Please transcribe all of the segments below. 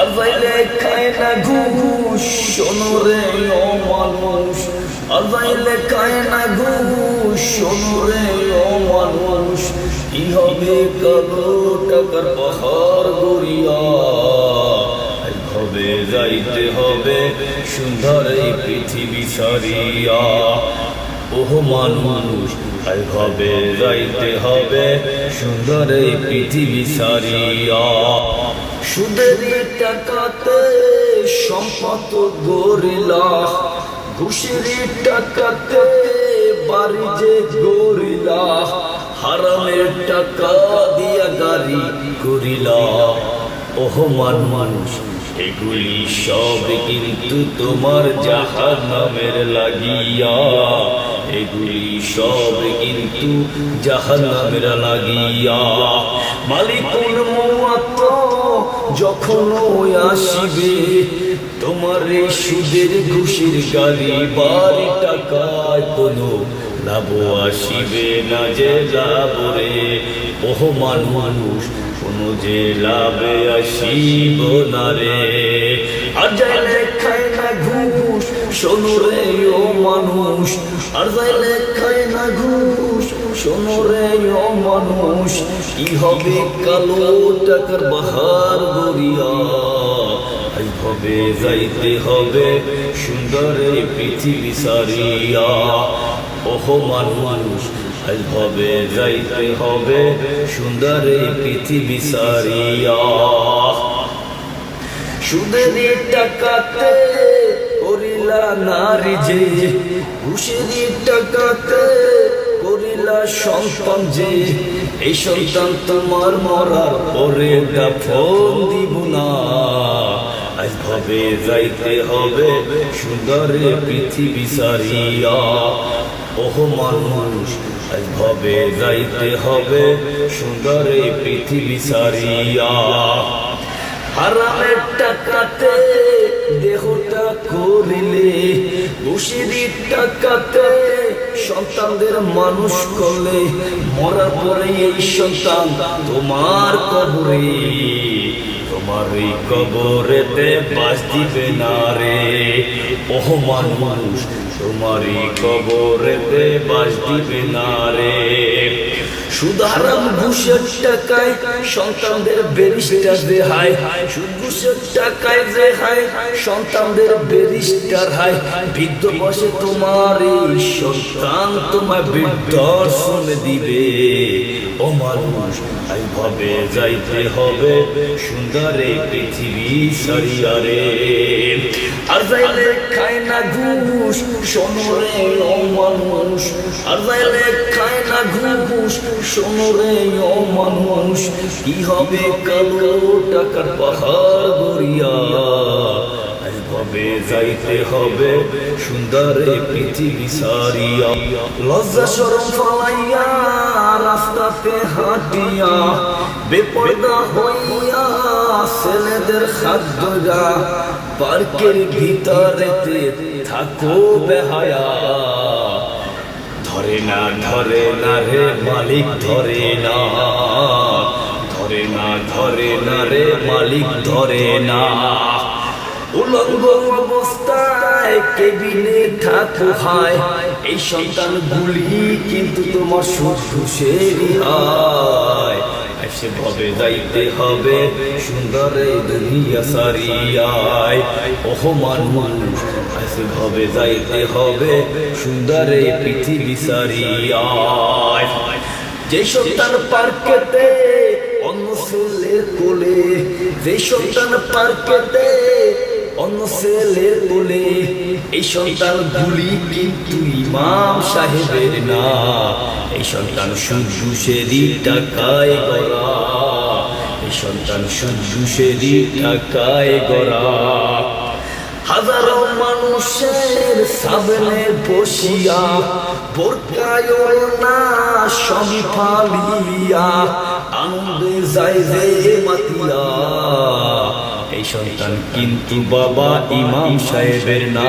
আজাইলে খায় না ঘুষ শোনো রে ও মানুষ। আজাইলে খায় না ঘুষ শোনো রে ও মানুষ। কি হবে কালো টাকার গড়িয়া? হবে যাইতে হবে সুন্দর এই পৃথিবী সারিয়া ওহ মানুষ হবে যাইতে হবে সুন্দর এই পৃথিবী সারিয়া সুদের টাকাতে সম্পদ গরিলা। ঘুষের টাকাতে বাড়ি যে গরিলা। হারামের টাকা দিয়া গাড়ি করিলা। ওহ মান মানুষ, এগুলি সব কিন্তু তোমার জাহার নামের লাগিয়া। এগুলি সব কিন্তু জাহার নামের লাগিয়া। মালিকুল মৌয়াত যখন ওই আসিবে, তোমার এই সুদের খুশির গাড়ি বাড়ি টাকায় কোনো লাভ আসিবে না যে লাভ রে। বহমান মানুষ কোনো যে লাভে আসিব না রে। আর যাই খায় না ঘুষ শোনো রে ও মানুষ, আর যাইলে খায় না ঘুষ, শোনো রে ও মানুষ, কি হবে কালো টাকার বাহার গড়িয়া? হবে যাইতে হবে সুন্দর পৃথিবী সারিয়া। ওহ মানুষ আজ হবে যাইতে হবে সুন্দর পৃথিবী সারিয়া। সুদের টাকাতে করিলা নারী যে ঘুষের টাকাতে করিলা সন্তান যে, এই সন্তান তোমার মরার পরে ফোন দিব না। আজ ভাবে যাইতে হবে সুন্দর পৃথিবী সারিয়া। ওহ মানুষ, আজ ভাবে যাইতে হবে সুন্দর পৃথিবী সারিয়া। হারামের টাকাতে দেহটা করিলে ঘুষির টাকাতে সন্তানদের মানুষ করলে, মরার পরে এই সন্তান তোমার কবরে। তোমার এই কবরেতে বাস দিবে না রে। ওহ মানুষ, তোমার এই কবরেতে বাস দিবে না রে। সুধারাম ঘুষের টাকায় সন্তানদের বেরিস্টার রেহাই। ঘুষের টাকায় রেহাই, সন্তানদের বেরিস্টার হাই। বৃদ্ধ বসে তোমার এই সন্তান তোমার বৃদ্ধর্ষণ দিবে। ও মানুষ এইভাবে যাইতে হবে সুন্দরে পৃথিবী সারিয়ারে। আর যাইলে খায় না ঘুষ ও মানুষ আর যাইলে খায় না ঘুষ শোনরে ও মানুষ, কি হবে কালো টাকার যাইতে হবে সুন্দর পৃথিবী সারিয়া লজ্জা সরম ফলাইয়া রাস্তাতে হাঁটিয়া, বেপর্দা হইয়া ছেলেদের খাদ্যরা পার্কের ভিতরেতে থাকো বেহায়া। না, ধরে না রে মালিক, ধরে না। ধরে না ধরে না রে মালিক, ধরে না। উলঙ্গ অবস্থায় কেবিনে থাকো হায়। এই সন্তান গুলি কিন্তু তোমার সুখুশেরই হয় সে ভবে যাইতে হবে, সুন্দর দুনিয়া সারিয়ায়। অহমান মানুষ সে ভবে যাইতে হবে। সুন্দর পৃথিবী সারিয়ায় যে সন্তান পার্কেতে অন্য ছেলের কোলে যে সন্তান পার্কেতে অন্য কোলে, এই সন্তান গুলি কিন্তু ইমাম সাহেবের না। এই সন্তান সেদি টাকায় গড়া। এই সন্তান সেদি টাকায় গড়া। হাজারো মানুষের সামনে বসিয়া বোরকায় না, সবই ফালিয়া, আনন্দে যাই রে মাতিয়া। এই সন্তান কিন্তু বাবা ইমাম সাহেবের না।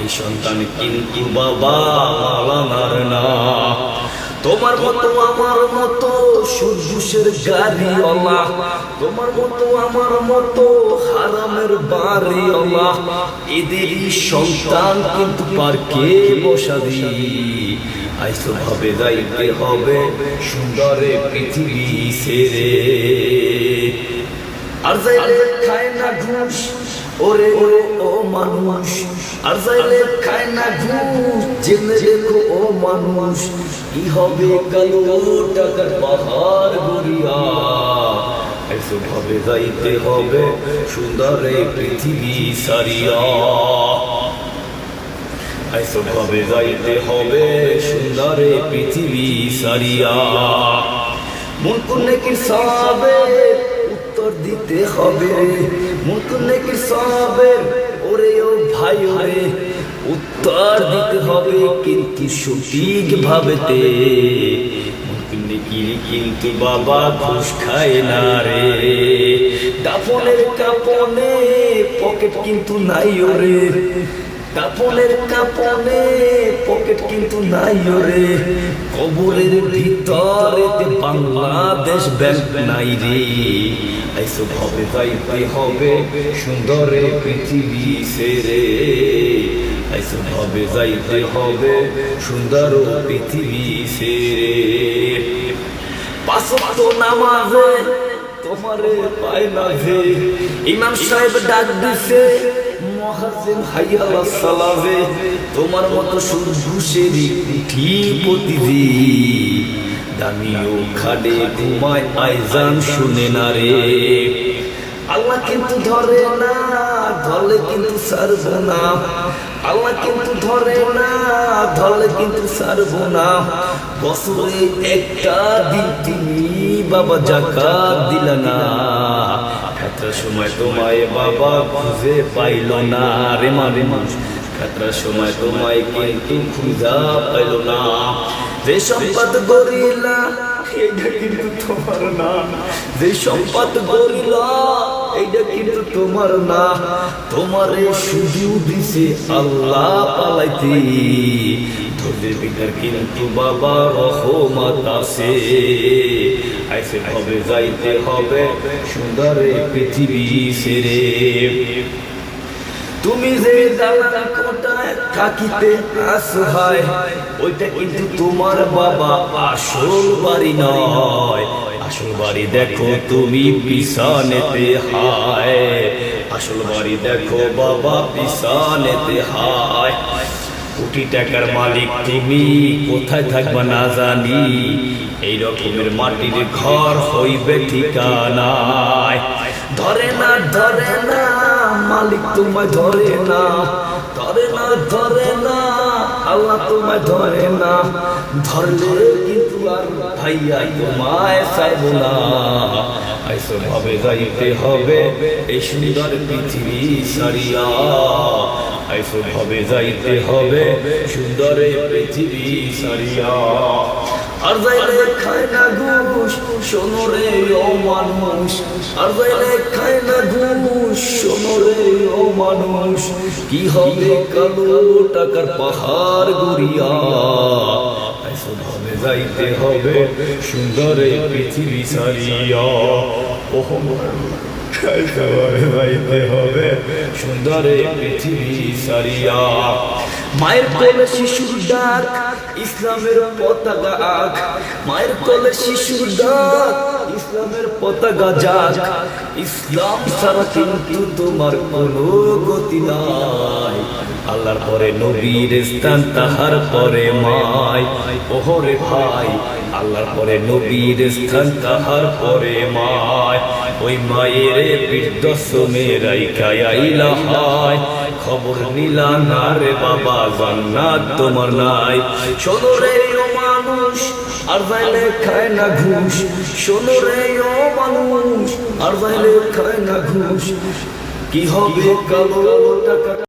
এই সন্তান কিন্তু বাবা না। তোমার মতো আমার মতো সূর্যের গাড়ি অলা তোমার মতো আমার মতো হারামের বাড়ি অলা এদেরই সন্তান কিন্তু পার্কে বসাদি আইসো ভাবে যাইতে হবে সুন্দরে পৃথিবী সেরে। আর যাইলে খায় না ঘুষ ওরে ওরে, ও মানুষ, আর যাইলে খায় না ঘুষ, জেনে দেখো ও মানুষ, কি হবে কালো টাকার পাহাড় গড়িয়া? এসব ভাবে যাইতে হবে সুন্দরে পৃথিবী সারিয়া। এসব ভাবে যাইতে হবে সুন্দরে পৃথিবী সারিয়া। মন করলে কি সাবে উত্তর দিতে হবে। মন করলে কি ওরে ও ভাই ওরে, উত্তর দিতে হবে কিন্তু সঠিক ভাবেতে। কিন্তু বাবা ঘুষ খায় না রে। দাফনের কাপনে পকেট কিন্তু নাই ওরে। কাপনের কাপনে পকেট কিন্তু নাই ওরে কবরের ভিতরে বাংলাদেশ ব্যাংক নাই রে। এইসব হবে যাইতে হবে সুন্দরে পৃথিবী সেরে। এইসব হবে যাইতে হবে সুন্দর পৃথিবী সেরে। পাঁচত্ব নামাজে তোমারে পায় না ইমাম সাহেব ডাক দিছে তোমার মতো সুরঘুষের ঠিপতি দামিও খাডে ঘুমায় আইজান শুনে না রে। আল্লাহ কিন্তু ধরে না। ধরলে কিন্তু সারব না। আল্লাহ কিন্তু ধরে না ধরলে কিন্তু সারব না। বছরে একটা দিন তুমি বাবা জাকাত দিল না। খাতরার সময় তোমায় বাবা খুঁজে পাইল না রে মানে মানুষ। খাতরার সময় তোমায় কিন্তু খুঁজা পাইল না। যে সম্পদ গরিলা এইটা কিন্তু তোমার না। যে সম্পদ গরিলা এইটা কিন্তু তোমার না। দিছে আল্লাহ পালাইতে। কিন্তু বাবা রহমত আছে। আইসে হবে যাইতে হবে সুন্দরে পৃথিবী সেরে তুমি যে দালান কোটায় থাকিতে আসহায়, ওইটা কিন্তু তোমার বাবা আসল বাড়ি নয়। বাড়ি দেখো তুমি পিছানেতে হায়। আসল বাড়ি দেখো বাবা পিছানেতে হায়। কোটি টাকার মালিক তুমি, কোথায় থাকবা না জানি। এই রকমের মাটির ঘর হইবে ঠিকানায়। ধরে না ধরে না, মালিক তোমায় ধরে না। ধরে না ধরে না আল্লাহ তোমায় ধরে না। ধরলে কিন্তু আর ভাইয়া তোমায় চাইব না। ভাবে যাইতে হবে এই সুন্দর পৃথিবী সারিয়া ভাবে যাইতে হবে সুন্দর পৃথিবী সারিয়া আর যাইলে খায় না ঘুষ, শোনো রে ও মানুষ। আর যাইলে খায় না ঘুষ, শোনো রে ও মানুষ। কি হবে কালো টাকার পাহাড় গড়িয়া? যাইতে হবে, সুন্দরে পৃথিবী সারিয়া যাইতে হবে, সুন্দরে পৃথিবী সারিয়া মায়ের কোলে শিশুর ডাক ইসলামের পতাকা আক। মায়ের কোলে শিশুর ডাক, ইসলামের পতাকা যাক। ইসলাম ছাড়া কিন্তু তোমার কোনো গতি নাই। আল্লাহর পরে নবীর স্থান, তাহার পরে মাই। ওহরে ভাই, আল্লাহর পরে নবীর স্থান, তাহার পরে মায় ওই মায়ের রাইকাইলা হয়। খবর নিলা না রে বাবা, জান্নাত তোমার নাই। শোনো রে ও মানুষ, আর বাইলে খায় না ঘুষ। শোনো রে ও মানুষ, আর বাইলে খায় না ঘুষ। কি হবে কালো টাকা